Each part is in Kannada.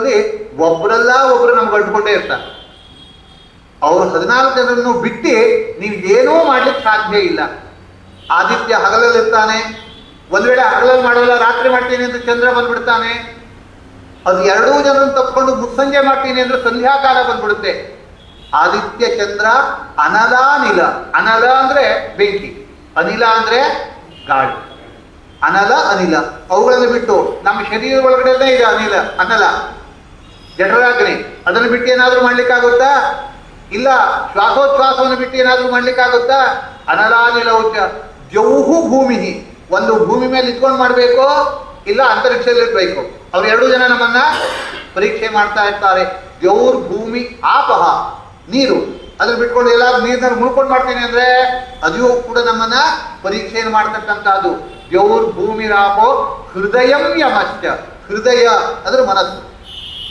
ಅಲ್ಲಿ ಒಬ್ರಲ್ಲ ಒಬ್ರು ನಮ್ಗೆ ಅಂಟ್ಕೊಂಡೇ ಇರ್ತಾರೆ. ಅವ್ರು ಹದಿನಾಲ್ಕು ಜನರನ್ನು ಬಿಟ್ಟು ನೀವು ಏನೂ ಮಾಡ್ಲಿಕ್ಕೆ ಸಾಧ್ಯ ಇಲ್ಲ. ಆದಿತ್ಯ ಹಗಲಲ್ಲಿರ್ತಾನೆ ಒಂದ್ ವೇಳೆ ಹಗಲಲ್ಲಿ ಮಾಡಲ್ಲ, ರಾತ್ರಿ ಮಾಡ್ತೀನಿ ಅಂತ ಚಂದ್ರ ಬಂದ್ಬಿಡ್ತಾನೆ. ಅದು ಎರಡೂ ಜನರನ್ನು ತಪ್ಪಿಕೊಂಡು ಮುಸ್ಸಂಜೆ ಮಾಡ್ತೀನಿ ಅಂದ್ರೆ ಸಂಧ್ಯಾಕಾಲ ಬಂದ್ಬಿಡುತ್ತೆ. ಆದಿತ್ಯ ಚಂದ್ರ ಅನಲಾನಿಲ ಅನಲ. ಅಂದ್ರೆ ಬೆಂಕಿ, ಅನಿಲ ಅಂದ್ರೆ ಗಾಳಿ. ಅನಲ ಅನಿಲ. ಅವುಗಳನ್ನು ಬಿಟ್ಟು ನಮ್ಮ ಶರೀರ ಒಳಗಡೆನೇ ಇದೆ ಅನಿಲ, ಅನಲ. ಜಠರಾಗ್ನಿ ಅದನ್ನು ಬಿಟ್ಟು ಏನಾದರೂ ಮಾಡ್ಲಿಕ್ಕಾಗುತ್ತಾ? ಇಲ್ಲ, ಶ್ವಾಸೋಚ್ಛ್ವಾಸವನ್ನು ಬಿಟ್ಟು ಏನಾದ್ರೂ ಮಾಡ್ಲಿಕ್ಕಾಗುತ್ತಾ? ಅನಲಾನಿಲ ಉಚ್ಚ ಜೌಹು ಭೂಮಿ ಒಂದು ಭೂಮಿ ಮೇಲೆ ಇಟ್ಕೊಂಡು ಮಾಡಬೇಕು? ಇಲ್ಲ, ಅಂತರಿಕ್ಷದಲ್ಲಿ ಇರಬೇಕು. ಅವ್ರು ಎರಡು ಜನ ನಮ್ಮನ್ನ ಪರೀಕ್ಷೆ ಮಾಡ್ತಾ ಇರ್ತಾರೆ. ಜೌರ್ ಭೂಮಿ ಆಪಹ, ನೀರು. ಅದನ್ನು ಬಿಟ್ಕೊಂಡು ಎಲ್ಲಾದ್ರೂ ನೀರ್ನಲ್ಲಿ ಮುಳ್ಕೊಂಡು ಮಾಡ್ತೀನಿ ಅಂದ್ರೆ ಅದು ಕೂಡ ನಮ್ಮನ್ನ ಪರೀಕ್ಷೆಯನ್ನು ಮಾಡ್ತಕ್ಕಂಥದ್ದು. ಜೌರ್ ಭೂಮಿ ರಾಪೋ ಹೃದಯಂ ಯಮಶ್ಚ ಹೃದಯ ಅಂದ್ರೆ ಮನಸ್ಸು.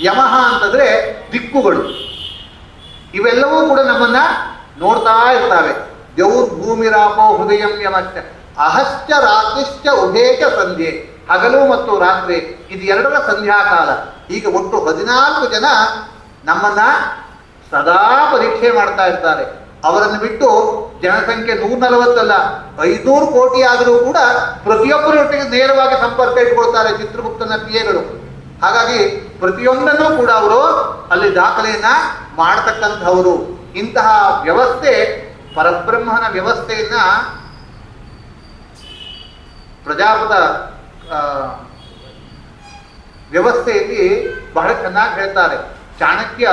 ಯಮಃ ಅಂತಂದ್ರೆ ದಿಕ್ಕುಗಳು. ಇವೆಲ್ಲವೂ ಕೂಡ ನಮ್ಮನ್ನ ನೋಡ್ತಾ ಇರ್ತವೆ. ಭೂಮಿ ಭೂಮಿರಾಪೋ ಹೃದಯಂ ಯಮಶ್ಚ. ಅಹಶ್ಚ ರಾತ್ರಿಶ್ಚ ಉಭೇಚ ಸಂಧ್ಯೆ. ಹಗಲು ಮತ್ತು ರಾತ್ರಿ, ಇದು ಎರಡರ ಸಂಧ್ಯಾಕಾಲ. ಈಗ ಒಟ್ಟು ಹದಿನಾಲ್ಕು ಜನ ನಮ್ಮನ್ನ ಸದಾ ಪರೀಕ್ಷೆ ಮಾಡ್ತಾ ಇರ್ತಾರೆ. ಅವರನ್ನು ಬಿಟ್ಟು ಜನಸಂಖ್ಯೆ ನೂರ ನಲವತ್ತಲ್ಲ ಐನೂರು ಕೋಟಿ ಆದರೂ ಕೂಡ ಪ್ರತಿಯೊಬ್ಬರೊಟ್ಟಿಗೆ ನೇರವಾಗಿ ಸಂಪರ್ಕ ಇಟ್ಕೊಳ್ತಾರೆ ಚಿತ್ರಗುಪ್ತನ ಪಿಯಗಳು ಹಾಗಾಗಿ ಪ್ರತಿಯೊಂದನ್ನು ಕೂಡ ಅವರು ಅಲ್ಲಿ ದಾಖಲೆಯನ್ನ ಮಾಡತಕ್ಕಂಥವರು. ಇಂತಹ ವ್ಯವಸ್ಥೆ, ಪರಬ್ರಹ್ಮನ ವ್ಯವಸ್ಥೆಯನ್ನ ಪ್ರಜಾಪದ ವ್ಯವಸ್ಥೆಯಲ್ಲಿ ಬಹಳ ಚೆನ್ನಾಗಿ ಹೇಳ್ತಾರೆ. ಚಾಣಕ್ಯ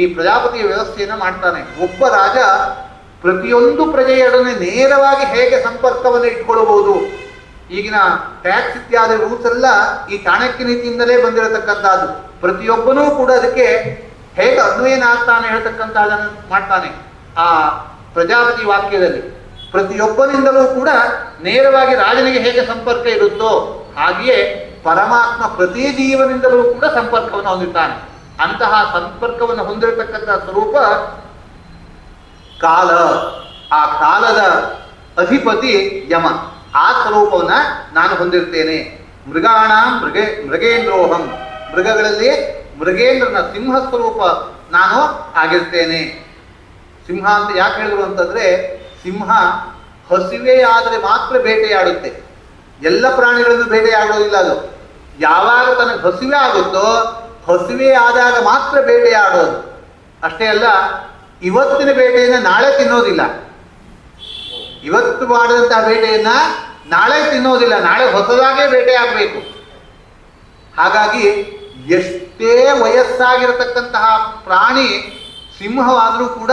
ಈ ಪ್ರಜಾಪತಿಯ ವ್ಯವಸ್ಥೆಯನ್ನು ಮಾಡ್ತಾನೆ. ಒಬ್ಬ ರಾಜ ಪ್ರತಿಯೊಂದು ಪ್ರಜೆಯೊಡನೆ ನೇರವಾಗಿ ಹೇಗೆ ಸಂಪರ್ಕವನ್ನು ಇಟ್ಕೊಳ್ಳಬಹುದು ಈಗಿನ ಟ್ಯಾಕ್ಸ್ ಇತ್ಯಾದಿ ರೂಲ್ಸ್ ಎಲ್ಲ ಈ ಚಾಣಕ್ಯ ನೀತಿಯಿಂದಲೇ ಬಂದಿರತಕ್ಕಂಥದ್ದು. ಪ್ರತಿಯೊಬ್ಬನೂ ಕೂಡ ಅದಕ್ಕೆ ಹೇಗೆ ಅನ್ವಯನ ಆಗ್ತಾನೆ ಹೇಳ್ತಕ್ಕಂಥದ್ದನ್ನು ಮಾಡ್ತಾನೆ ಆ ಪ್ರಜಾಪತಿ ವಾಕ್ಯದಲ್ಲಿ. ಪ್ರತಿಯೊಬ್ಬನಿಂದಲೂ ಕೂಡ ನೇರವಾಗಿ ರಾಜನಿಗೆ ಹೇಗೆ ಸಂಪರ್ಕ ಇರುತ್ತೋ ಹಾಗೆಯೇ ಪರಮಾತ್ಮ ಪ್ರತಿ ಜೀವನಿಂದಲೂ ಕೂಡ ಸಂಪರ್ಕವನ್ನು ಹೊಂದಿರ್ತಾನೆ. ಅಂತಹ ಸಂಪರ್ಕವನ್ನು ಹೊಂದಿರತಕ್ಕಂತಹ ಸ್ವರೂಪ ಕಾಲ. ಆ ಕಾಲದ ಅಧಿಪತಿ ಯಮ. ಆ ಸ್ವರೂಪವನ್ನು ನಾನು ಹೊಂದಿರ್ತೇನೆ ಮೃಗಾಣ ಮೃಗ, ಮೃಗೇಂದ್ರೋಹಂ. ಮೃಗಗಳಲ್ಲಿ ಮೃಗೇಂದ್ರನ ಸಿಂಹ ಸ್ವರೂಪ ನಾನು ಆಗಿರ್ತೇನೆ ಸಿಂಹ ಅಂತ ಯಾಕೆ ಹೇಳಿದ್ರು ಅಂತಂದ್ರೆ, ಸಿಂಹ ಹಸಿವೆ ಆದರೆ ಮಾತ್ರ ಬೇಟೆಯಾಡುತ್ತೆ. ಎಲ್ಲ ಪ್ರಾಣಿಗಳನ್ನು ಬೇಟೆಯಾಡೋದಿಲ್ಲ ಅದು. ಯಾವಾಗ ತನಗೆ ಹಸಿವೆ ಆಗುತ್ತೋ, ಹಸಿವೆ ಆದಾಗ ಮಾತ್ರ ಬೇಟೆಯಾಡೋದು. ಅಷ್ಟೇ ಅಲ್ಲ, ಇವತ್ತಿನ ಬೇಟೆಯನ್ನು ನಾಳೆ ತಿನ್ನೋದಿಲ್ಲ. ಇವತ್ತು ಮಾಡಿದಂತಹ ಬೇಟೆಯನ್ನ ನಾಳೆ ತಿನ್ನೋದಿಲ್ಲ, ನಾಳೆ ಹೊಸದಾಗೇ ಬೇಟೆ ಆಗಬೇಕು. ಹಾಗಾಗಿ ಎಷ್ಟೇ ವಯಸ್ಸಾಗಿರತಕ್ಕಂತಹ ಪ್ರಾಣಿ ಸಿಂಹವಾದರೂ ಕೂಡ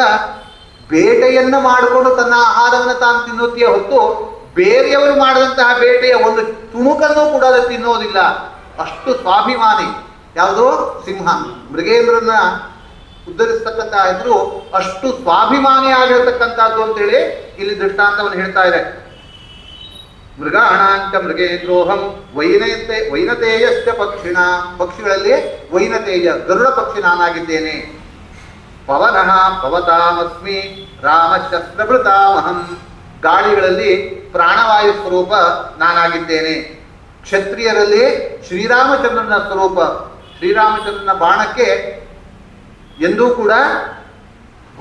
ಬೇಟೆಯನ್ನು ಮಾಡಿಕೊಂಡು ತನ್ನ ಆಹಾರವನ್ನು ತಾನು ತಿನ್ನುತ್ತೀಯ ಹೊತ್ತು ಬೇರೆಯವರು ಮಾಡಿದಂತಹ ಬೇಟೆಯ ಒಂದು ತುಣುಕನ್ನು ಕೂಡ ಅದು ತಿನ್ನೋದಿಲ್ಲ. ಅಷ್ಟು ಸ್ವಾಭಿಮಾನಿ. ಯಾವುದು ಸಿಂಹ ಮೃಗೇಂದ್ರನ ಉದ್ಧರಿಸ್ತಕ್ಕಂತಹ ಹೆಸರು ಅಷ್ಟು ಸ್ವಾಭಿಮಾನಿ ಆಗಿರತಕ್ಕಂಥದ್ದು ಅಂತೇಳಿ ಇಲ್ಲಿ ದೃಷ್ಟಾಂತವನ್ನು ಹೇಳ್ತಾ ಇದೆ ಮೃಗಾಣಾಂಚ ಮೃಗೇಂದ್ರೋಹಂ ವೈನತೆ ವೈನತೇಯಶ್ಚ ಪಕ್ಷಿಣ, ಪಕ್ಷಿಗಳಲ್ಲಿ ವೈನತೇಯ ಗರುಡ ಪಕ್ಷಿ ನಾನಾಗಿದ್ದೇನೆ. ಪವನಃ ಪವತಾಮಸ್ಮಿ, ರಾಮಶಸ್ತ್ರಭೃತಾಮಹಂ, ಗಾಳಿಗಳಲ್ಲಿ ಪ್ರಾಣವಾಯು ಸ್ವರೂಪ ನಾನಾಗಿದ್ದೇನೆ. ಕ್ಷತ್ರಿಯರಲ್ಲಿ ಶ್ರೀರಾಮಚಂದ್ರನ ಸ್ವರೂಪ, ಶ್ರೀರಾಮಚಂದ್ರನ ಬಾಣಕ್ಕೆ ಎಂದೂ ಕೂಡ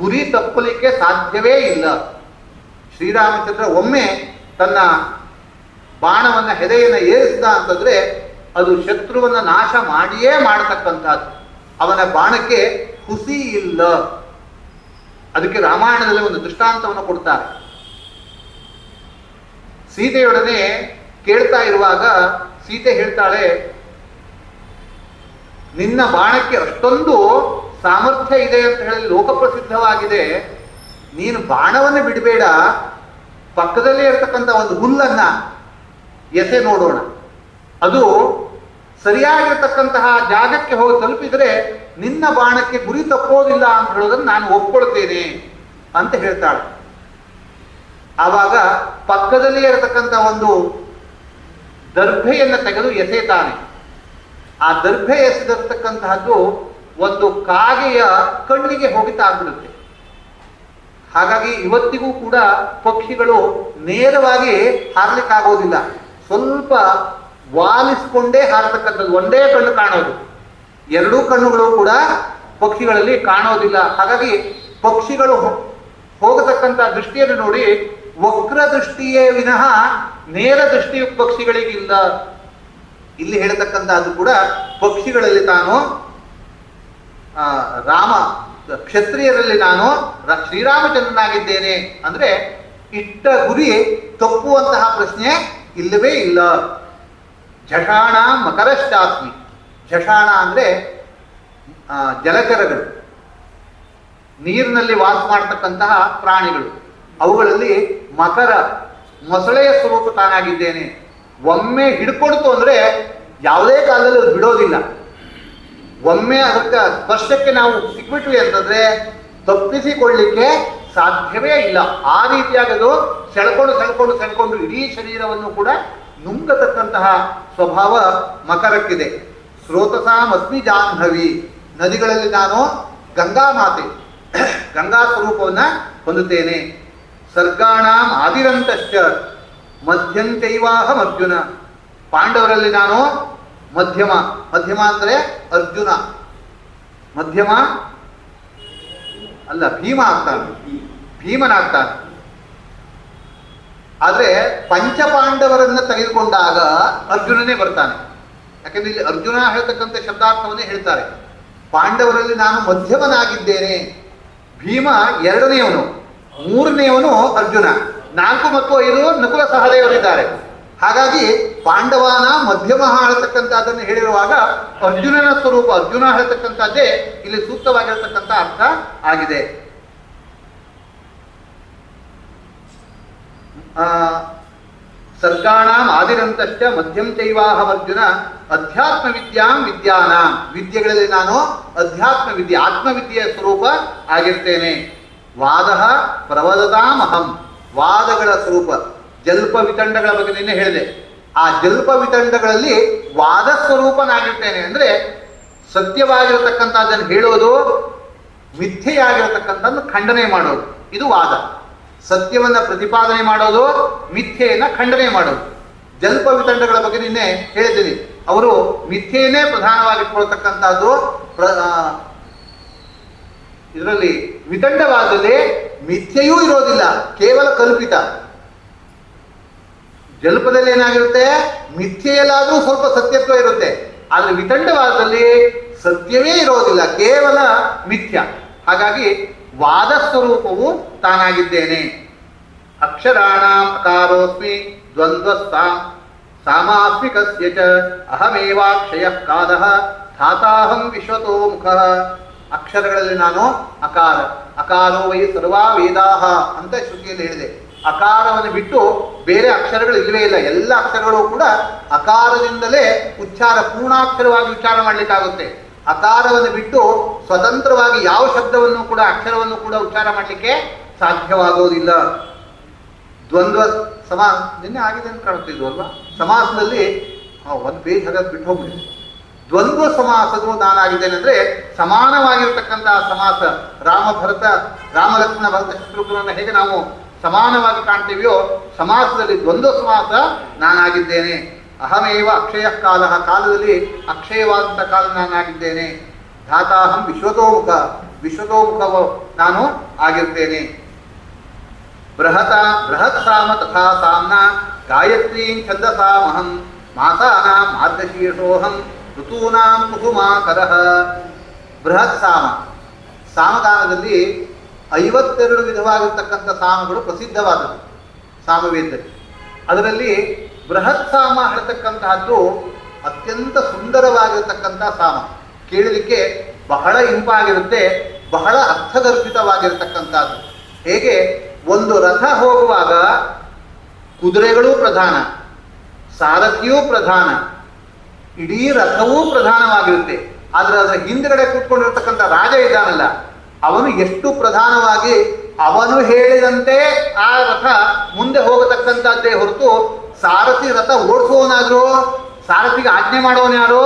ಗುರಿ ತಪ್ಪಲಿಕ್ಕೆ ಸಾಧ್ಯವೇ ಇಲ್ಲ. ಶ್ರೀರಾಮಚಂದ್ರ ಒಮ್ಮೆ ತನ್ನ ಬಾಣವನ್ನ ಹೆದೆಯನ್ನು ಏರಿಸಿದ ಅಂತಂದ್ರೆ ಅದು ಶತ್ರುವನ್ನ ನಾಶ ಮಾಡಿಯೇ ಮಾಡತಕ್ಕಂಥದ್ದು. ಅವನ ಬಾಣಕ್ಕೆ ಹುಸಿ ಇಲ್ಲ. ಅದಕ್ಕೆ ರಾಮಾಯಣದಲ್ಲಿ ಒಂದು ದೃಷ್ಟಾಂತವನ್ನು ಕೊಡ್ತಾರೆ. ಸೀತೆಯೊಡನೆ ಕೇಳ್ತಾ ಇರುವಾಗ ಸೀತೆ ಹೇಳ್ತಾಳೆ, ನಿನ್ನ ಬಾಣಕ್ಕೆ ಅಷ್ಟೊಂದು ಸಾಮರ್ಥ್ಯ ಇದೆ ಅಂತ ಹೇಳಿ ಲೋಕಪ್ರಸಿದ್ಧವಾಗಿದೆ. ನೀನು ಬಾಣವನ್ನು ಬಿಡಬೇಡ. ಪಕ್ಕದಲ್ಲೇ ಇರತಕ್ಕಂಥ ಒಂದು ಹುಲ್ಲನ್ನ ಎಸೆ ನೋಡೋಣ. ಅದು ಸರಿಯಾಗಿರತಕ್ಕಂತಹ ಜಾಗಕ್ಕೆ ಹೋಗಿ ತಲುಪಿದರೆ ನಿನ್ನ ಬಾಣಕ್ಕೆ ಗುರಿ ತಪ್ಪೋದಿಲ್ಲ ಅಂತ ಹೇಳೋದನ್ನು ನಾನು ಒಪ್ಕೊಳ್ತೇನೆ ಅಂತ ಹೇಳ್ತಾಳೆ. ಆವಾಗ ಪಕ್ಕದಲ್ಲಿ ಇರತಕ್ಕಂಥ ಒಂದು ದರ್ಭೆಯನ್ನು ತೆಗೆದು ಎಸೆತಾನೆ. ಆ ದರ್ಭೆ ಎಸೆದಿರ್ತಕ್ಕಂತಹದ್ದು ಒಂದು ಕಾಗೆಯ ಕಣ್ಣಿಗೆ ಹೋಗಿ ತಾಗ್ಬಿಡುತ್ತೆ ಹಾಗಾಗಿ ಇವತ್ತಿಗೂ ಕೂಡ ಪಕ್ಷಿಗಳು ನೇರವಾಗಿ ಹಾರ್ಲಿಕ್ಕಾಗೋದಿಲ್ಲ. ಸ್ವಲ್ಪ ವಾಲಿಸ್ಕೊಂಡೇ ಹಾರತಕ್ಕಂಥದ್ದು ಒಂದೇ ಕಣ್ಣು ಕಾಣೋದು. ಎರಡೂ ಕಣ್ಣುಗಳು ಕೂಡ ಪಕ್ಷಿಗಳಲ್ಲಿ ಕಾಣೋದಿಲ್ಲ. ಹಾಗಾಗಿ ಪಕ್ಷಿಗಳು ಹೋಗತಕ್ಕಂಥ ದೃಷ್ಟಿಯನ್ನು ನೋಡಿ ವಕ್ರ ದೃಷ್ಟಿಯೇ ವಿನಃ ನೇರ ದೃಷ್ಟಿ ಪಕ್ಷಿಗಳಿಗಿಲ್ಲ. ಇಲ್ಲಿ ಹೇಳತಕ್ಕಂತಹದ್ದು ಕೂಡ ಪಕ್ಷಿಗಳಲ್ಲಿ ತಾನು ಆ, ರಾಮ ಕ್ಷತ್ರಿಯರಲ್ಲಿ ನಾನು ಶ್ರೀರಾಮಚಂದ್ರನಾಗಿದ್ದೇನೆ. ಅಂದ್ರೆ ಇಟ್ಟ ಗುರಿ ತಪ್ಪುವಂತಹ ಪ್ರಶ್ನೆ ಇಲ್ಲವೇ ಇಲ್ಲ. ಝಷಾಣ ಮಕರಶ್ಚಾಸ್ಮಿ ಝಷಾಣ ಅಂದರೆ ಜಲಚರಗಳು. ನೀರಿನಲ್ಲಿ ವಾಸ ಮಾಡತಕ್ಕಂತಹ ಪ್ರಾಣಿಗಳು. ಅವುಗಳಲ್ಲಿ ಮಕರ ಮೊಸಳೆಯ ಸ್ವರೂಪ ತಾನಾಗಿದ್ದೇನೆ. ಒಮ್ಮೆ ಹಿಡ್ಕೊಡ್ತು ಅಂದರೆ ಯಾವುದೇ ಕಾಲದಲ್ಲಿ ಅದು ಬಿಡೋದಿಲ್ಲ. ಒಮ್ಮೆ ಅದಕ್ಕೆ ಸ್ಪರ್ಶಕ್ಕೆ ನಾವು ಸಿಕ್ಬಿಟ್ವಿ ಅಂತಂದ್ರೆ ತಪ್ಪಿಸಿಕೊಳ್ಳಿಕ್ಕೆ ಸಾಧ್ಯವೇ ಇಲ್ಲ. ಆ ರೀತಿಯಾಗಿ ಅದು ಸೆಳ್ಕೊಂಡು ಸೆಳ್ಕೊಂಡು ಸೆಳ್ಕೊಂಡು ಇಡೀ ಶರೀರವನ್ನು ಕೂಡ ನುಂಗತಕ್ಕಂತಹ ಸ್ವಭಾವ ಮಕರಕ್ಕಿದೆ. ಸ್ರೋತಸಾಮಸ್ಮಿ ಜಾಹ್ನವಿ. ನದಿಗಳಲ್ಲಿ ನಾನು ಗಂಗಾ ಮಾತೆ, ಗಂಗಾ ಸ್ವರೂಪವನ್ನ ಹೊಂದುತ್ತೇನೆ. ಸರ್ಗಾಣಾಂ ಆದಿರಂತಶ್ಚ ಮಧ್ಯಂತೈವಾಹಂ ಅರ್ಜುನ ಪಾಂಡವರಲ್ಲಿ ನಾನು ಮಧ್ಯಮ ಮಧ್ಯಮ ಅಂದ್ರೆ ಅರ್ಜುನ. ಮಧ್ಯಮ ಅಲ್ಲ, ಭೀಮ ಆಗ್ತಾನೆ. ಭೀಮನಾಗ್ತಾನೆ. ಆದ್ರೆ ಪಂಚಪಾಂಡವರನ್ನ ತೆಗೆದುಕೊಂಡಾಗ ಅರ್ಜುನನೇ ಬರ್ತಾನೆ. ಯಾಕಂದ್ರೆ ಇಲ್ಲಿ ಅರ್ಜುನ ಹೇಳ್ತಕ್ಕಂಥ ಶಬ್ದಾರ್ಥವನ್ನೇ ಹೇಳ್ತಾರೆ. ಪಾಂಡವರಲ್ಲಿ ನಾನು ಮಧ್ಯಮನಾಗಿದ್ದೇನೆ. ಭೀಮ ಎರಡನೆಯವನು, ಮೂರನೆಯವನು ಅರ್ಜುನ. ನಾಲ್ಕು ಮತ್ತು ಐದು ನಕುಲ ಸಹದೇವರಿದ್ದಾರೆ. ಹಾಗಾಗಿ ಪಾಂಡವಾನ ಮಧ್ಯಮ ಹೇಳ್ತಕ್ಕಂಥದ್ದನ್ನು ಹೇಳಿರುವಾಗ ಅರ್ಜುನನ ಸ್ವರೂಪ, ಅರ್ಜುನ ಹೇಳ್ತಕ್ಕಂಥದ್ದೇ ಇಲ್ಲಿ ಸೂಕ್ತವಾಗಿರತಕ್ಕಂಥ ಅರ್ಥ ಆಗಿದೆ. ಸರ್ಗಾಣಾಂ ಆದಿರಂತಶ್ಚ ಮಧ್ಯಂ ಚೈವಾಹವರ್ಜುನ ಅಧ್ಯಾತ್ಮ ವಿದ್ಯಾಂ ವಿದ್ಯಾನಾಂ. ವಿದ್ಯೆಗಳಲ್ಲಿ ನಾನು ಅಧ್ಯಾತ್ಮ ವಿದ್ಯೆ ಆತ್ಮವಿದ್ಯೆಯ ಸ್ವರೂಪ ಆಗಿರ್ತೇನೆ. ವಾದ ಪ್ರವದತಾಮಹಂ ವಾದಗಳ ಸ್ವರೂಪ. ಜಲ್ಪ ವಿತಂಡಗಳ ಬಗ್ಗೆ ನಿನ್ನೆ ಹೇಳಿದೆ. ಆ ಜಲ್ಪ ವಿತಂಡಗಳಲ್ಲಿ ವಾದ ಸ್ವರೂಪನಾಗಿರ್ತೇನೆ ಅಂದ್ರೆ ಸತ್ಯವಾಗಿರತಕ್ಕಂಥದ್ದನ್ನು ಹೇಳೋದು ಮಿಥ್ಯೆಯಾಗಿರತಕ್ಕಂಥದ್ದು ಖಂಡನೆ ಮಾಡೋದು. ಇದು ವಾದ. ಸತ್ಯವನ್ನ ಪ್ರತಿಪಾದನೆ ಮಾಡೋದು, ಮಿಥ್ಯೆಯನ್ನ ಖಂಡನೆ ಮಾಡೋದು. ಜಲ್ಪ ವಿತಂಡಗಳ ಬಗ್ಗೆ ನಿನ್ನೆ ಹೇಳಿದ್ದೀನಿ. ಅವರು ಮಿಥ್ಯೆಯನ್ನೇ ಪ್ರಧಾನವಾಗಿಟ್ಕೊಳ್ತಕ್ಕಂಥದ್ದು, ಪ್ರ ಇದರಲ್ಲಿ ವಿತಂಡವಾದಲ್ಲಿ ಮಿಥ್ಯೆಯೂ ಇರೋದಿಲ್ಲ, ಕೇವಲ ಕಲ್ಪಿತ. ಜಲ್ಪದಲ್ಲಿ ಏನಾಗಿರುತ್ತೆ? ಮಿಥ್ಯೆಯಲ್ಲಾದ್ರೂ ಸ್ವಲ್ಪ ಸತ್ಯತ್ವ ಇರುತ್ತೆ. ಆದರೆ ವಿತಂಡವಾದದಲ್ಲಿ ಸತ್ಯವೇ ಇರೋದಿಲ್ಲ, ಕೇವಲ ಮಿಥ್ಯ. ಹಾಗಾಗಿ ವಾದ ಸ್ವರೂಪವು ತಾನಾಗಿದ್ದೇನೆ. ಅಕ್ಷರಾಣಾಂ ಅಕಾರೋಸ್ಮಿ ದ್ವಂದ್ವ ಸಾಮಾತ್ಮಿಕಸ್ಯ ಚ ಅಹಮೇವಾಕ್ಷಯ ಕಾಲಃ ಧಾತಾಹಂ ವಿಶ್ವತೋ ಮುಖ. ಅಕ್ಷರಗಳಲ್ಲಿ ನಾನು ಅಕಾರ, ಅಕಾರೋ ವೈ ಸರ್ವಾ ವೇದಾಹ ಅಂತ ಶ್ರುತಿಯಲ್ಲಿ ಹೇಳಿದೆ. ಅಕಾರವನ್ನು ಬಿಟ್ಟು ಬೇರೆ ಅಕ್ಷರಗಳು ಇಲ್ಲವೇ ಇಲ್ಲ. ಎಲ್ಲ ಅಕ್ಷರಗಳು ಕೂಡ ಅಕಾರದಿಂದಲೇ ಉಚ್ಚಾರ, ಪೂರ್ಣಾಕ್ಷರವಾಗಿ ಉಚ್ಚಾರ ಮಾಡಲಿಕ್ಕಾಗುತ್ತೆ. ಅಕಾರವನ್ನು ಬಿಟ್ಟು ಸ್ವತಂತ್ರವಾಗಿ ಯಾವ ಶಬ್ದವನ್ನು ಕೂಡ, ಅಕ್ಷರವನ್ನು ಕೂಡ ಉಚ್ಚಾರ ಮಾಡಲಿಕ್ಕೆ ಸಾಧ್ಯವಾಗೋದಿಲ್ಲ. ದ್ವಂದ್ವ ಸಮಾಸ ನಿನ್ನೆ ಆಗಿದೆ ಅಂತ ಕಾಣುತ್ತಿದ್ವು ಅಲ್ವಾ? ಸಮಾಸದಲ್ಲಿ ಒಂದು ಪೇಜ್ ಹಾಗಾದ್ರೆ ಬಿಟ್ಟು ಹೋಗ್ಬಿಡಿ. ದ್ವಂದ್ವ ಸಮಾಸದು ನಾನಾಗಿದ್ದೇನೆ ಅಂದ್ರೆ ಸಮಾನವಾಗಿರ್ತಕ್ಕಂತಹ ಸಮಾಸ. ರಾಮ ಭರತ ರಾಮಲಕ್ಷ್ಮಣ ಭರತ ಶತ್ರುಘ್ನನ್ನ ಹೇಗೆ ನಾವು ಸಮಾನವಾಗಿ ಕಾಣ್ತೀವಿಯೋ, ಸಮಾಸದಲ್ಲಿ ದ್ವಂದ್ವ ಸಮಾಸ ನಾನಾಗಿದ್ದೇನೆ. ಅಹಮೇವ ಅಕ್ಷಯ ಕಾಲ ಕಾಲದಲ್ಲಿ ಅಕ್ಷಯವಾದಂಥ ಕಾಲ ನಾನಾಗಿದ್ದೇನೆ. ಧಾತಾಹಂ ವಿಶ್ವತೋಮುಖ ವಿಶ್ವತೋಮುಖ ನಾನು ಆಗಿರ್ತೇನೆ. ಬೃಹತ, ಬೃಹತ್ ಸಾಮ ತಥಾ ಸಾಮ್ನ ಗಾಯತ್ರೀಂ ಛಂದಸಾಮಹಂ ಮಾಸಾನಾಂ ಮಾರ್ಗಶೀರ್ಷೋಹಂ ಋತೂನಾಂ ಕುಸುಮಾಕರಃ. ಬೃಹತ್ ಸಾಮ. ಸಾಮಗಾನದಲ್ಲಿ ಐವತ್ತೆರಡು ವಿಧವಾಗಿರ್ತಕ್ಕಂಥ ಸಾಮಗಳು ಪ್ರಸಿದ್ಧವಾದದ್ದು, ಸಾಮವೇದದಲ್ಲಿ. ಅದರಲ್ಲಿ ಬೃಹತ್ ಸಾಮ ಹೇಳ್ತಕ್ಕಂತಹದ್ದು ಅತ್ಯಂತ ಸುಂದರವಾಗಿರತಕ್ಕಂಥ ಸಾಮ. ಕೇಳಲಿಕ್ಕೆ ಬಹಳ ಇಂಪಾಗಿರುತ್ತೆ, ಬಹಳ ಅರ್ಥಗರ್ಭಿತವಾಗಿರತಕ್ಕಂಥದ್ದು. ಹೇಗೆ? ಒಂದು ರಥ ಹೋಗುವಾಗ ಕುದುರೆಗಳೂ ಪ್ರಧಾನ, ಸಾರಥಿಯೂ ಪ್ರಧಾನ, ಇಡೀ ರಥವೂ ಪ್ರಧಾನವಾಗಿರುತ್ತೆ. ಆದರೆ ಅದರ ಹಿಂದ್ಗಡೆ ಕೂತ್ಕೊಂಡಿರ್ತಕ್ಕಂಥ ರಾಜ ಇದ್ದಾನಲ್ಲ ಅವನು ಎಷ್ಟು ಪ್ರಧಾನವಾಗಿ ಅವನು ಹೇಳಿದಂತೆ ಆ ರಥ ಮುಂದೆ ಹೋಗತಕ್ಕಂಥದ್ದೇ ಹೊರತು ಸಾರಥಿ ರಥ ಓಡಿಸುವವನಾದ್ರು, ಸಾರಥಿಗೆ ಆಜ್ಞೆ ಮಾಡೋನು ಯಾರು?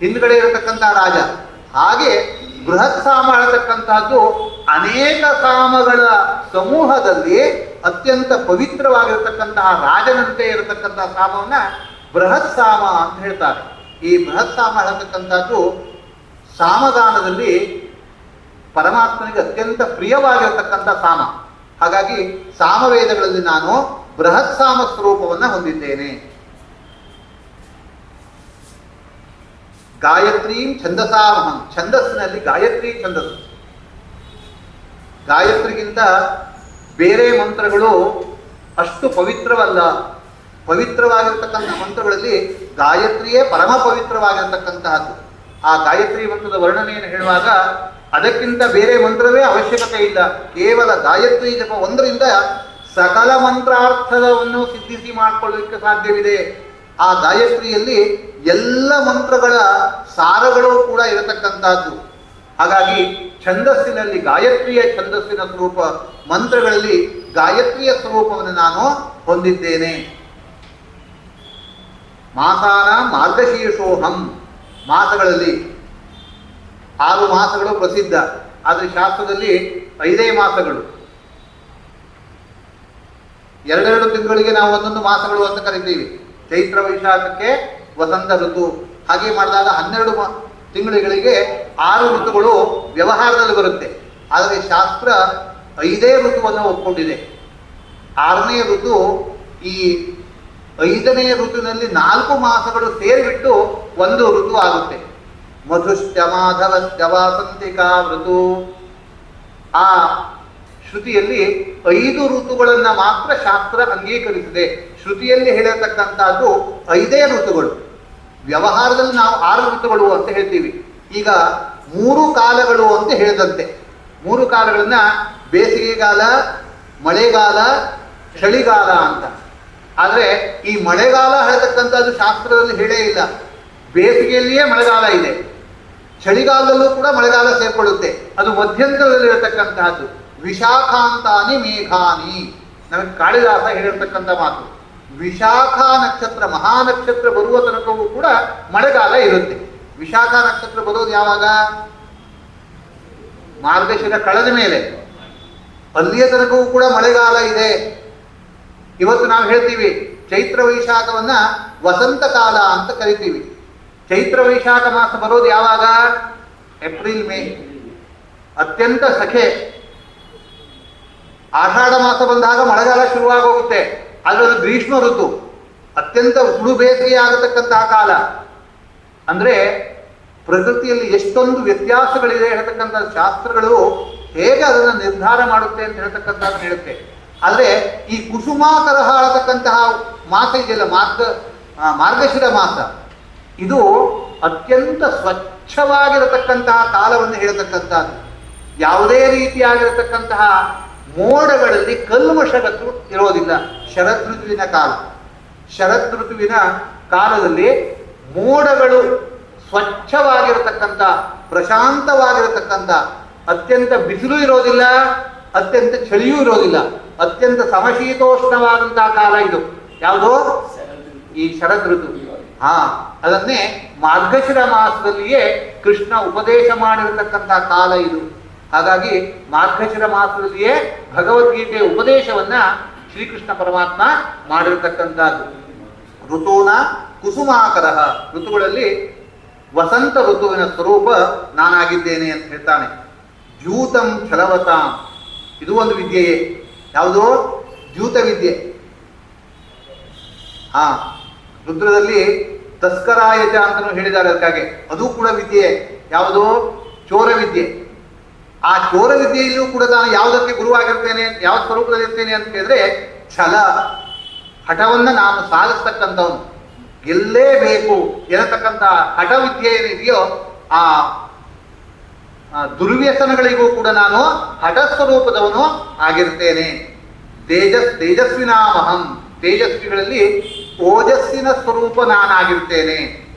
ಹಿಂದ್ಗಡೆ ಇರತಕ್ಕಂಥ ರಾಜ. ಹಾಗೆ ಬೃಹತ್ ಸಾಮ ಹೇಳ್ತಕ್ಕಂತಹದ್ದು ಅನೇಕ ಸಾಮಗಳ ಸಮೂಹದಲ್ಲಿ ಅತ್ಯಂತ ಪವಿತ್ರವಾಗಿರತಕ್ಕಂತಹ ರಾಜನಂತೆ ಇರತಕ್ಕಂತಹ ಸಾಮವನ್ನ ಬೃಹತ್ ಸಾಮ ಅಂತ ಹೇಳ್ತಾರೆ. ಈ ಬೃಹತ್ ಸಾಮ ಹೇಳ್ತಕ್ಕಂಥದ್ದು ಸಾಮಗಾನದಲ್ಲಿ ಪರಮಾತ್ಮನಿಗೆ ಅತ್ಯಂತ ಪ್ರಿಯವಾಗಿರತಕ್ಕಂಥ ಸಾಮ. ಹಾಗಾಗಿ ಸಾಮವೇದಗಳಲ್ಲಿ ನಾನು ಬೃಹತ್ ಸಾಮ ಸ್ವರೂಪವನ್ನು ಹೊಂದಿದ್ದೇನೆ. ಗಾಯತ್ರಿ ಛಂದಸಾಮಹಂ. ಛಂದಸ್ಸಿನಲ್ಲಿ ಗಾಯತ್ರಿ ಛಂದಸ್ಸು. ಗಾಯತ್ರಿಗಿಂತ ಬೇರೆ ಮಂತ್ರಗಳು ಅಷ್ಟು ಪವಿತ್ರವಲ್ಲ. ಪವಿತ್ರವಾಗಿರ್ತಕ್ಕಂಥ ಮಂತ್ರಗಳಲ್ಲಿ ಗಾಯತ್ರಿಯೇ ಪರಮ ಪವಿತ್ರವಾಗಿರ್ತಕ್ಕಂತಹದ್ದು. ಆ ಗಾಯತ್ರಿ ಮಂತ್ರದ ವರ್ಣನೆಯನ್ನು ಹೇಳುವಾಗ ಅದಕ್ಕಿಂತ ಬೇರೆ ಮಂತ್ರವೇ ಅವಶ್ಯಕತೆ ಇಲ್ಲ. ಕೇವಲ ಗಾಯತ್ರಿ ಜಪ ಒಂದರಿಂದ ಸಕಲ ಮಂತ್ರಾರ್ಥವನ್ನು ಸಿದ್ಧಿಸಿ ಮಾಡಿಕೊಳ್ಳಲಿಕ್ಕೆ ಸಾಧ್ಯವಿದೆ. ಆ ಗಾಯತ್ರಿಯಲ್ಲಿ ಎಲ್ಲ ಮಂತ್ರಗಳ ಸಾರಗಳು ಕೂಡ ಇರತಕ್ಕಂತಹದ್ದು ಹಾಗಾಗಿ ಛಂದಸ್ಸಿನಲ್ಲಿ ಗಾಯತ್ರಿಯ ಛಂದಸ್ಸಿನ ಸ್ವರೂಪ, ಮಂತ್ರಗಳಲ್ಲಿ ಗಾಯತ್ರಿಯ ಸ್ವರೂಪವನ್ನು ನಾನು ಹೊಂದಿದ್ದೇನೆ. ಮಾಸಾನ ಮಾರ್ಗಶೀರ್ಷೋಹಂ. ಮಾಸಗಳಲ್ಲಿ ಆರು ಮಾಸಗಳು ಪ್ರಸಿದ್ಧ. ಆದರೆ ಶಾಸ್ತ್ರದಲ್ಲಿ ಐದೇ ಮಾಸಗಳು. ಎರಡೆರಡು ತಿಂಗಳಿಗೆ ನಾವು ಒಂದೊಂದು ಮಾಸಗಳು ಅಂತ ಕರಿತೀವಿ. ಚೈತ್ರ ವೈಶಾಖಕ್ಕೆ ವಸಂತ ಋತು. ಹಾಗೆ ಮಾಡಿದಾಗ ಹನ್ನೆರಡು ತಿಂಗಳುಗಳಿಗೆ ತಿಂಗಳಿಗೆ ಆರು ಋತುಗಳು ವ್ಯವಹಾರದಲ್ಲಿ ಬರುತ್ತೆ. ಆದರೆ ಶಾಸ್ತ್ರ ಐದೇ ಋತುವನ್ನು ಒಪ್ಪಿಕೊಂಡಿದೆ ಆರನೇ ಋತು ಈ ಐದನೇ ಋತುವಿನಲ್ಲಿ ನಾಲ್ಕು ಮಾಸಗಳು ಸೇರಿಬಿಟ್ಟು ಒಂದು ಋತು ಆಗುತ್ತೆ. ಮಧುಶ್ಚ ಮಾಧವಶ್ಚ ವಾಸಂತಿಕಾ ಋತು ಆ ಶ್ರುತಿಯಲ್ಲಿ ಐದು ಋತುಗಳನ್ನ ಮಾತ್ರ ಶಾಸ್ತ್ರ ಅಂಗೀಕರಿಸಿದೆ. ಶ್ರುತಿಯಲ್ಲಿ ಹೇಳಿರತಕ್ಕಂಥದ್ದು ಐದೇ ಋತುಗಳು. ವ್ಯವಹಾರದಲ್ಲಿ ನಾವು ಆರು ಋತುಗಳು ಅಂತ ಹೇಳ್ತೀವಿ. ಈಗ ಮೂರು ಕಾಲಗಳು ಅಂತ ಹೇಳಿದಂತೆ. ಮೂರು ಕಾಲಗಳನ್ನ ಬೇಸಿಗೆಗಾಲ, ಮಳೆಗಾಲ, ಚಳಿಗಾಲ ಅಂತ. ಆದರೆ ಈ ಮಳೆಗಾಲ ಹೇಳ್ತಕ್ಕಂಥದ್ದು ಶಾಸ್ತ್ರದಲ್ಲಿ ಹೇಳೇ ಇಲ್ಲ. ಬೇಸಿಗೆಯಲ್ಲಿಯೇ ಮಳೆಗಾಲ ಇದೆ. ಚಳಿಗಾಲದಲ್ಲೂ ಕೂಡ ಮಳೆಗಾಲ ಸೇರ್ಕೊಳ್ಳುತ್ತೆ. ಅದು ಮಧ್ಯಂತರದಲ್ಲಿ ಇರತಕ್ಕಂತಹದ್ದು ವಿಶಾಖಾಂತಾನಿ ಮೇಘಾನಿ. ನಮಗೆ ಕಾಳಿದಾಸ ಹೇಳಿರ್ತಕ್ಕಂಥ ಮಾತು. ವಿಶಾಖ ನಕ್ಷತ್ರ, ಮಹಾ ನಕ್ಷತ್ರ ಬರುವ ತನಕವೂ ಕೂಡ ಮಳೆಗಾಲ ಇರುತ್ತೆ. ವಿಶಾಖ ನಕ್ಷತ್ರ ಬರೋದು ಯಾವಾಗ? ಮಾರ್ಗಶಿರ ಕಳೆದ ಮೇಲೆ. ಅಲ್ಲಿಯ ತನಕವೂ ಕೂಡ ಮಳೆಗಾಲ ಇದೆ. ಇವತ್ತು ನಾವು ಹೇಳ್ತೀವಿ, ಚೈತ್ರ ವೈಶಾಖವನ್ನ ವಸಂತ ಕಾಲ ಅಂತ ಕರಿತೀವಿ. ಚೈತ್ರ ವೈಶಾಖ ಮಾಸ ಬರೋದು ಯಾವಾಗ? April, May. ಅತ್ಯಂತ ಸಖೆ. ಆಷಾಢ ಮಾಸ ಬಂದಾಗ ಮಳೆಗಾಲ ಶುರುವಾಗೋಗುತ್ತೆ. ಆದರೆ ಅದು ಗ್ರೀಷ್ಮ ಋತು. ಅತ್ಯಂತ ಹುಳು ಬೇಸಿಗೆ ಆಗತಕ್ಕಂತಹ ಕಾಲ. ಅಂದ್ರೆ ಪ್ರಕೃತಿಯಲ್ಲಿ ಎಷ್ಟೊಂದು ವ್ಯತ್ಯಾಸಗಳಿದೆ ಹೇಳ್ತಕ್ಕಂಥ ಶಾಸ್ತ್ರಗಳು ಹೇಗೆ ಅದನ್ನು ನಿರ್ಧಾರ ಮಾಡುತ್ತೆ ಅಂತ ಹೇಳ್ತಕ್ಕಂಥದ್ದು ಹೇಳುತ್ತೆ. ಆದರೆ ಈ ಕುಸುಮ ತರಹ ಆಳತಕ್ಕಂತಹ ಮಾಸ ಇದೆಯಲ್ಲ, ಮಾರ್ಗ ಮಾರ್ಗಶಿರ ಮಾಸ. ಇದು ಅತ್ಯಂತ ಸ್ವಚ್ಛವಾಗಿರತಕ್ಕಂತಹ ಕಾಲವನ್ನು ಹೇಳತಕ್ಕಂಥದ್ದು. ಯಾವುದೇ ರೀತಿಯಾಗಿರತಕ್ಕಂತಹ ಮೋಡಗಳಲ್ಲಿ ಕಲ್ಮಶಗತ್ತು ಇರೋದಿಲ್ಲ. ಶರತ್ ಋತುವಿನ ಕಾಲ. ಶರತ್ ಋತುವಿನ ಕಾಲದಲ್ಲಿ ಮೋಡಗಳು ಸ್ವಚ್ಛವಾಗಿರತಕ್ಕಂಥ, ಪ್ರಶಾಂತವಾಗಿರತಕ್ಕಂಥ, ಅತ್ಯಂತ ಬಿಸಿಲು ಇರೋದಿಲ್ಲ, ಅತ್ಯಂತ ಚಳಿಯೂ ಇರೋದಿಲ್ಲ, ಅತ್ಯಂತ ಸಮಶೀತೋಷ್ಣವಾದಂತಹ ಕಾಲ ಇದು. ಯಾವುದೋ? ಈ ಶರತ್ ಋತು ಹಾ, ಅದನ್ನೇ ಮಾರ್ಗಶಿರ ಮಾಸದಲ್ಲಿಯೇ ಕೃಷ್ಣ ಉಪದೇಶ ಮಾಡಿರತಕ್ಕಂತಹ ಕಾಲ ಇದು. ಹಾಗಾಗಿ ಮಾರ್ಗಶಿರ ಮಾಸದಲ್ಲಿಯೇ ಭಗವದ್ಗೀತೆಯ ಉಪದೇಶವನ್ನ ಶ್ರೀಕೃಷ್ಣ ಪರಮಾತ್ಮ ಮಾಡಿರತಕ್ಕಂಥದ್ದು. ಋತೂನ ಕುಸುಮಾಕರ ಋತುಗಳಲ್ಲಿ ವಸಂತ ಋತುವಿನ ಸ್ವರೂಪ ನಾನಾಗಿದ್ದೇನೆ ಅಂತ ಹೇಳ್ತಾನೆ. ದ್ಯೂತಂ ಛಲವತಾಂ. ಇದು ಒಂದು ವಿದ್ಯೆಯೇ. ಯಾವುದೋ? ದ್ಯೂತ ವಿದ್ಯೆ ಹಾ ರುದ್ರದಲ್ಲಿ ತಸ್ಕರಾಯಜ ಅಂತಲೂ ಹೇಳಿದ್ದಾರೆ ಅದಕ್ಕಾಗಿ. ಅದು ಕೂಡ ವಿದ್ಯೆ. ಯಾವುದೋ ಚೋರ ವಿದ್ಯೆ. ಆ ಚೋರ ವಿದ್ಯೆಯಲ್ಲೂ ಕೂಡ ನಾನು ಯಾವುದಕ್ಕೆ ಗುರುವಾಗಿರ್ತೇನೆ, ಯಾವ ಸ್ವರೂಪದಲ್ಲಿರ್ತೇನೆ ಅಂತ ಕೇಳಿದ್ರೆ ಛಲ, ಹಠವನ್ನು ನಾನು ಸಾಧಿಸ್ತಕ್ಕಂಥವನು. ಗೆಲ್ಲೇಬೇಕು ಎನ್ನತಕ್ಕಂಥ ಹಠ ವಿದ್ಯೆ ಏನಿದೆಯೋ ಆ ದುರ್ವ್ಯಸನಗಳಿಗೂ ಕೂಡ ನಾನು ಹಠ ಸ್ವರೂಪದವನು ಆಗಿರ್ತೇನೆ. ತೇಜಸ್, ತೇಜಸ್ವಿನಾಮಹಂ. ತೇಜಸ್ವಿಗಳಲ್ಲಿ ಓಜಸ್ಸಿನ ಸ್ವರೂಪ ನಾನಾಗಿರ್ತೇನೆ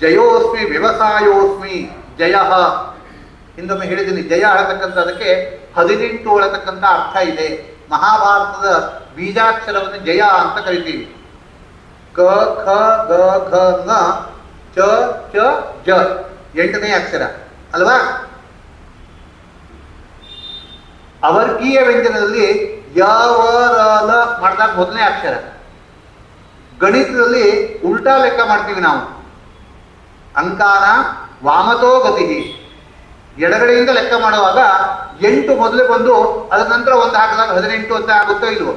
ಜಯೋಸ್ಮಿ ವ್ಯವಸಾಯೋಸ್ಮಿ ಜಯ. ಹಿಂದೊಮ್ಮೆ ಹೇಳಿದ್ದೀನಿ, ಜಯ ಹೇಳತಕ್ಕಂಥದಕ್ಕೆ ಹದಿನೆಂಟು ಹೇಳತಕ್ಕಂಥ ಅರ್ಥ ಇದೆ. ಮಹಾಭಾರತದ ಬೀಜಾಕ್ಷರವನ್ನು ಜಯ ಅಂತ ಕರಿತೀವಿ. ಕ, ಖ, ಗ, ಘ, ನ, ಚ ಚ, ಜ. ಎಂಟನೇ ಅಕ್ಷರ, ಅಲ್ವಾ? ಅವರ್ಗೀಯ ವ್ಯಂಜನದಲ್ಲಿ ಯವರಲ ಮಾಡಿದಾಗ ಮೊದಲನೇ ಅಕ್ಷರ. ಗಣಿತದಲ್ಲಿ ಉಲ್ಟಾ ಲೆಕ್ಕ ಮಾಡ್ತೀವಿ ನಾವು. ಅಂಕಾನ ವಾಮತೋ ಗತಿ. ಎಡಗಡೆಯಿಂದ ಲೆಕ್ಕ ಮಾಡುವಾಗ ಎಂಟು ಮೊದಲು ಬಂದು ಅದರ ನಂತರ ಒಂದು ಹಾಕಿದಾಗ ಹದಿನೆಂಟು ಅಂತ ಆಗುತ್ತೋ ಇಲ್ವೋ?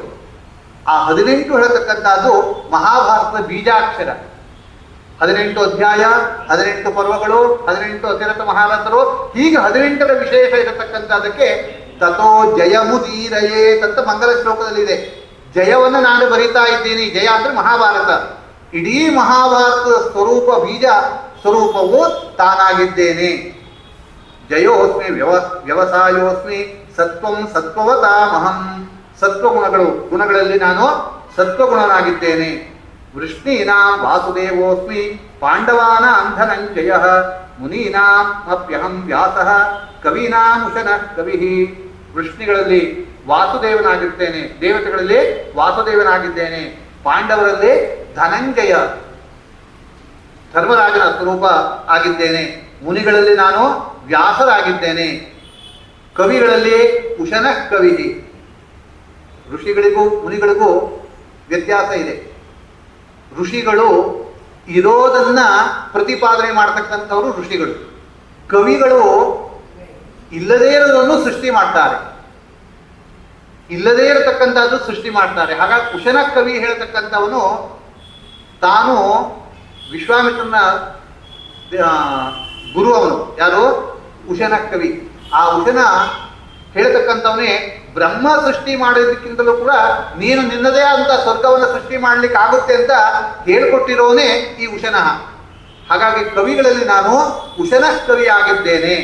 ಆ ಹದಿನೆಂಟು ಹೇಳತಕ್ಕಂಥದ್ದು ಮಹಾಭಾರತದ ಬೀಜಾಕ್ಷರ. ಹದಿನೆಂಟು ಅಧ್ಯಾಯ, ಹದಿನೆಂಟು ಪರ್ವಗಳು, ಹದಿನೆಂಟು ಅತಿರಥ ಮಹಾರಥರು, ಹೀಗೆ ಹದಿನೆಂಟರ ವಿಶೇಷ ಇರತಕ್ಕಂಥದ್ದಕ್ಕೆ ತಥೋ ಜಯಮುದೀರಯೇ ಅಂತ ಮಂಗಲ ಶ್ಲೋಕದಲ್ಲಿದೆ ಜಯವನ್ನು ನಾನು ಬರಿತಾ ಇದ್ದೀನಿ, ಜಯ ಅಂದ್ರೆ ಮಹಾಭಾರತ. ಇಡೀ ಮಹಾಭಾರತದ ಸ್ವರೂಪ, ಬೀಜ ಸ್ವರೂಪವು ತಾನಾಗಿದ್ದೇನೆ. ಜಯೋಸ್ಮಿ ವ್ಯವ ವ್ಯವಸಾಯೋಸ್ಮಿ ಸತ್ವಂ ಸತ್ವವತಾಮಹಂ. ಸತ್ವಗುಣಗಳು, ಗುಣಗಳಲ್ಲಿ ನಾನು ಸತ್ವಗುಣನಾಗಿದ್ದೇನೆ. ವೃಷ್ಣೀನಾಂ ವಾಸುದೇವೋಸ್ಮಿ ಪಾಂಡವಾನ ಅಂಧನಂಜಯ ಮುನೀನಾಂ ಅಪ್ಯಹಂ ವ್ಯಾಸಃ ಕವೀನಾಂ ಉಶನಃ ಕವಿ. ವೃಷ್ಣಿಗಳಲ್ಲಿ ವಾಸುದೇವನಾಗಿರ್ತೇನೆ. ದೇವತೆಗಳಲ್ಲಿ ವಾಸುದೇವನಾಗಿದ್ದೇನೆ. ಪಾಂಡವರಲ್ಲಿ ಧನಂಜಯ ಧರ್ಮರಾಜನ ಸ್ವರೂಪ ಆಗಿದ್ದೇನೆ. ಮುನಿಗಳಲ್ಲಿ ನಾನು ವ್ಯಾಸರಾಗಿದ್ದೇನೆ. ಕವಿಗಳಲ್ಲಿ ಕುಶನ ಕವಿ. ಋಷಿಗಳಿಗೂ ಮುನಿಗಳಿಗೂ ವ್ಯತ್ಯಾಸ ಇದೆ. ಋಷಿಗಳು ಇರೋದನ್ನ ಪ್ರತಿಪಾದನೆ ಮಾಡತಕ್ಕಂಥವರು ಋಷಿಗಳು. ಕವಿಗಳು ಇಲ್ಲದೇ ಇರೋದನ್ನು ಸೃಷ್ಟಿ ಮಾಡ್ತಾರೆ. ಇಲ್ಲದೇ ಇರತಕ್ಕಂಥದ್ದು ಸೃಷ್ಟಿ ಮಾಡ್ತಾರೆ. ಹಾಗಾಗಿ ಕುಶನ ಕವಿ ಹೇಳತಕ್ಕಂಥವನು ತಾನು ವಿಶ್ವಾಮಿತ್ರನ ಗುರು ಅವನು. ಯಾರು? ಉಶನ ಕವಿ. ಆ ಉಶನ ಹೇಳ್ತಕ್ಕಂಥವನೇ ಬ್ರಹ್ಮ ಸೃಷ್ಟಿ ಮಾಡೋದಕ್ಕಿಂತಲೂ ಕೂಡ ನೀನು ನಿನ್ನದೇ ಅಂತ ಸ್ವರ್ಗವನ್ನು ಸೃಷ್ಟಿ ಮಾಡ್ಲಿಕ್ಕೆ ಆಗುತ್ತೆ ಅಂತ ಹೇಳ್ಕೊಟ್ಟಿರೋನೇ ಈ ಉಶನಃ ಹಾಗಾಗಿ ಕವಿಗಳಲ್ಲಿ ನಾನು ಉಶನ ಕವಿ ಆಗಿದ್ದೇನೆ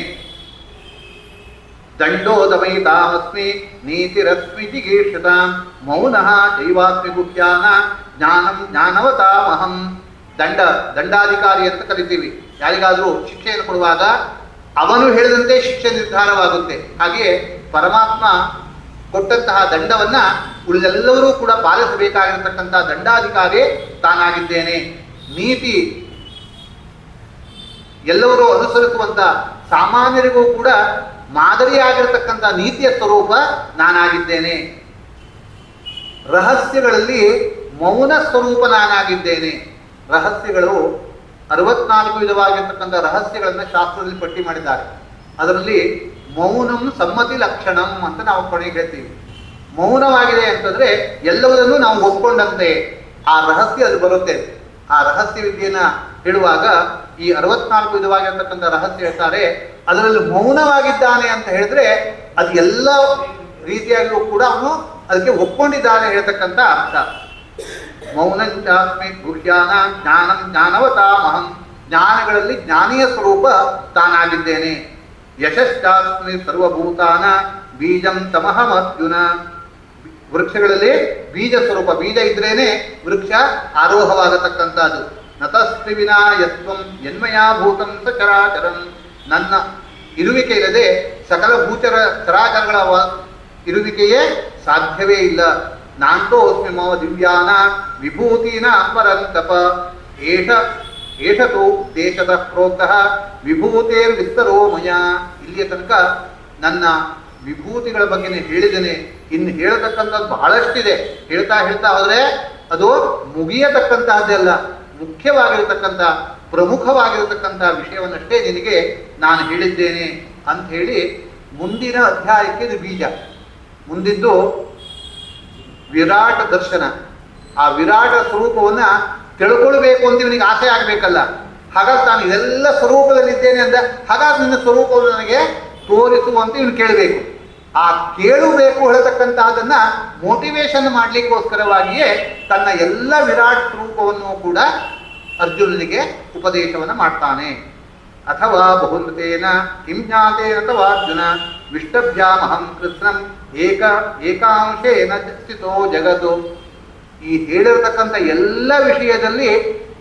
ದಂಡೋದಮಯಿತಾಮಸ್ಮಿ ನೀತಿರಸ್ಮಿ ಜಿಗೀರ್ಷತಾಂ ಮೌನಃ ದೈವಾಸ್ಮಿ ಗುಹ್ಯಾನ ಜ್ಞಾನಂ ಜ್ಞಾನವತಾಮಹಂ. ದಂಡ, ದಂಡಾಧಿಕಾರಿ ಅಂತ ಕರಿತೀವಿ. ಯಾರಿಗಾದರೂ ಶಿಕ್ಷೆಯನ್ನು ಕೊಡುವಾಗ ಅವನು ಹೇಳಿದಂತೆ ಶಿಕ್ಷೆ ನಿರ್ಧಾರವಾಗುತ್ತೆ. ಹಾಗೆಯೇ ಪರಮಾತ್ಮ ಕೊಟ್ಟಂತಹ ದಂಡವನ್ನ ಉಳಿದೆಲ್ಲರೂ ಕೂಡ ಪಾಲಿಸಬೇಕಾಗಿರತಕ್ಕಂತಹ ದಂಡಾಧಿಕಾರಿ ತಾನಾಗಿದ್ದೇನೆ. ನೀತಿ ಎಲ್ಲರೂ ಅನುಸರಿಸುವಂತ ಸಾಮಾನ್ಯರಿಗೂ ಕೂಡ ಮಾದರಿಯಾಗಿರತಕ್ಕಂಥ ನೀತಿಯ ಸ್ವರೂಪ ನಾನಾಗಿದ್ದೇನೆ. ರಹಸ್ಯಗಳಲ್ಲಿ ಮೌನ ಸ್ವರೂಪ ನಾನಾಗಿದ್ದೇನೆ. ರಹಸ್ಯಗಳು ಅರವತ್ನಾಲ್ಕು ವಿಧವಾಗಿರ್ತಕ್ಕಂಥ ರಹಸ್ಯಗಳನ್ನು ಶಾಸ್ತ್ರದಲ್ಲಿ ಪಟ್ಟಿ ಮಾಡಿದ್ದಾರೆ. ಅದರಲ್ಲಿ ಮೌನಂ ಸಮ್ಮತಿ ಲಕ್ಷಣಂ ಅಂತ ನಾವು ಕೊನೆಗೆ ಹೇಳ್ತೀವಿ. ಮೌನವಾಗಿದೆ ಅಂತಂದ್ರೆ ಎಲ್ಲವನ್ನೂ ನಾವು ಒಪ್ಕೊಂಡಂತೆ. ಆ ರಹಸ್ಯ ಅದು ಬರುತ್ತೆ. ಆ ರಹಸ್ಯ ವಿದ್ಯೆಯನ್ನ ಹೇಳುವಾಗ ಈ ಅರವತ್ನಾಲ್ಕು ವಿಧವಾಗಿರ್ತಕ್ಕಂಥ ರಹಸ್ಯ ಹೇಳ್ತಾರೆ, ಅದರಲ್ಲಿ ಮೌನವಾಗಿದ್ದಾನೆ ಅಂತ ಹೇಳಿದ್ರೆ ಅದು ಎಲ್ಲ ರೀತಿಯಾಗಿಯೂ ಕೂಡ ಅವನು ಅದಕ್ಕೆ ಒಪ್ಕೊಂಡಿದ್ದಾನೆ ಹೇಳ್ತಕ್ಕಂಥ ಅರ್ಥ. ಮೌನಂಚಾಸ್ಮಿ ಗುಹ್ಯಾನ ಜ್ಞಾನಂ ಜ್ಞಾನವತಾಮಹಂ. ಜ್ಞಾನಗಳಲ್ಲಿ ಜ್ಞಾನಿಯ ಸ್ವರೂಪ ತಾನಾಗಿದ್ದೇನೆ. ಯಶಶ್ಚಾಸ್ಮಿ ಸರ್ವಭೂತಾನ ಬೀಜಂ ತಮಹಂ ಅರ್ಜುನ. ವೃಕ್ಷಗಳಲ್ಲಿ ಬೀಜ ಸ್ವರೂಪ, ಬೀಜ ಇದ್ರೇನೆ ವೃಕ್ಷ ಆರೋಹವಾಗತಕ್ಕಂಥದ್ದು. ನತಸ್ತಿ ವಿನಾ ಎನ್ಮಯಾಭೂತಂ ಎನ್ಮಯಾ ಭೂತಂ ಸ ಚರಾಚರಂ ನನ್ನ ಇರುವಿಕೆ ಇಲ್ಲದೆ ಸಕಲ ಭೂಚರ ಚರಾಚರಗಳ ಇರುವಿಕೆಯೇ ಸಾಧ್ಯವೇ ಇಲ್ಲ. ನಾಂತೋಸ್ಮಿ ಮಮ ದಿವ್ಯಾನ ವಿಭೂತಿನ ಪರಂತಪ ಏಷ, ಏಷತು ದೇಶದ ಪ್ರೋಕ್ತಃ ವಿಭೂತೇರ್ ವಿಸ್ತರೋ ಮಯ. ಇಲ್ಲಿಯ ತನಕ ನನ್ನ ವಿಭೂತಿಗಳ ಬಗ್ಗೆ ಹೇಳಿದ್ದೇನೆ. ಇನ್ನು ಹೇಳತಕ್ಕಂಥದ್ದು ಬಹಳಷ್ಟಿದೆ. ಹೇಳ್ತಾ ಹೇಳ್ತಾ ಹೋದ್ರೆ ಅದು ಮುಗಿಯತಕ್ಕಂತಹದ್ದಲ್ಲ ಮುಖ್ಯವಾಗಿರತಕ್ಕಂಥ, ಪ್ರಮುಖವಾಗಿರತಕ್ಕಂಥ ವಿಷಯವನ್ನಷ್ಟೇ ನಿನಗೆ ನಾನು ಹೇಳಿದ್ದೇನೆ ಅಂತ ಹೇಳಿ ಮುಂದಿನ ಅಧ್ಯಾಯಕ್ಕೆ ಇದು ಬೀಜ. ಮುಂದಿದ್ದು ವಿರಾಟ ದರ್ಶನ. ಆ ವಿರಾಟ ಸ್ವರೂಪವನ್ನ ತಿಳ್ಕೊಳ್ಬೇಕು ಅಂತ ಇವನಿಗೆ ಆಸೆ ಆಗ್ಬೇಕಲ್ಲ. ಹಾಗಾಗಿ ತಾನು ಇದೆಲ್ಲ ಸ್ವರೂಪದಲ್ಲಿದ್ದೇನೆ ಅಂದ, ಹಾಗಾಗಿ ನಿನ್ನ ಸ್ವರೂಪವನ್ನು ನನಗೆ ತೋರಿಸು ಅಂತ ಇವನು ಕೇಳಬೇಕು. ಆ ಕೇಳಬೇಕು ಹೇಳತಕ್ಕಂತಹದನ್ನ ಮೋಟಿವೇಶನ್ ಮಾಡ್ಲಿಕ್ಕೋಸ್ಕರವಾಗಿಯೇ ತನ್ನ ಎಲ್ಲ ವಿರಾಟ್ ರೂಪವನ್ನು ಕೂಡ ಅರ್ಜುನನಿಗೆ ಉಪದೇಶವನ್ನು ಮಾಡ್ತಾನೆ. ಅಥವಾ ಬಹುಮತೇನ ಕಿಂ ಅಥವಾ ಅರ್ಜುನ ವಿಷ್ಟಭ್ಯಾಮಹಂ ಕೃಷ್ಣಂ ಏಕ ಏಕಾಂಶೇನ ಸ್ಥಿತೋ ಜಗತ್ತು ಈ ಹೇಳಿರತಕ್ಕಂಥ ಎಲ್ಲ ವಿಷಯದಲ್ಲಿ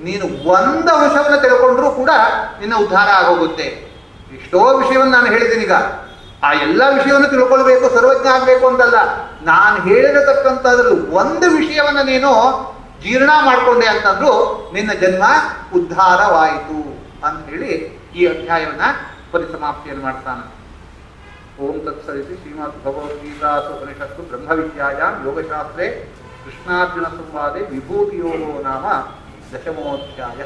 ನೀನು ಒಂದು ಅಂಶವನ್ನು ತಿಳ್ಕೊಂಡ್ರೂ ಕೂಡ ನಿನ್ನ ಉದ್ಧಾರ ಆಗೋಗುತ್ತೆ. ಎಷ್ಟೋ ವಿಷಯವನ್ನು ನಾನು ಹೇಳಿದ್ದೀನಿ ಈಗ ಆ ಎಲ್ಲ ವಿಷಯವನ್ನು ತಿಳ್ಕೊಳ್ಬೇಕು, ಸರ್ವಜ್ಞ ಆಗಬೇಕು ಅಂತಲ್ಲ. ನಾನು ಹೇಳಿರತಕ್ಕಂಥದ್ರಲ್ಲಿ ಒಂದು ವಿಷಯವನ್ನ ನೀನು ಜೀರ್ಣ ಮಾಡ್ಕೊಂಡೆ ಅಂತಂದ್ರು ನಿನ್ನ ಜನ್ಮ ಉದ್ಧಾರವಾಯಿತು ಅಂತ ಹೇಳಿ ಈ ಅಧ್ಯಾಯವನ್ನ ಪರಿಸಮಾಪ್ತಿಯನ್ನು ಮಾಡ್ತಾನೆ. ಓಂ ತತ್ಸರಿಸಿ ಶ್ರೀಮದ್ ಭಗವದ್ಗೀತಾಸು ಉಪನಿಷತ್ತು ಬ್ರಹ್ಮವಿದ್ಯಾಯಾಮ್ ಯೋಗಶಾಸ್ತ್ರೇ ಕೃಷ್ಣಾರ್ಜುನ ಸಂವಾದೆ ವಿಭೂತಿಯೋಗೋ ನಾಮ ದಶಮೋಧ್ಯಾಯ.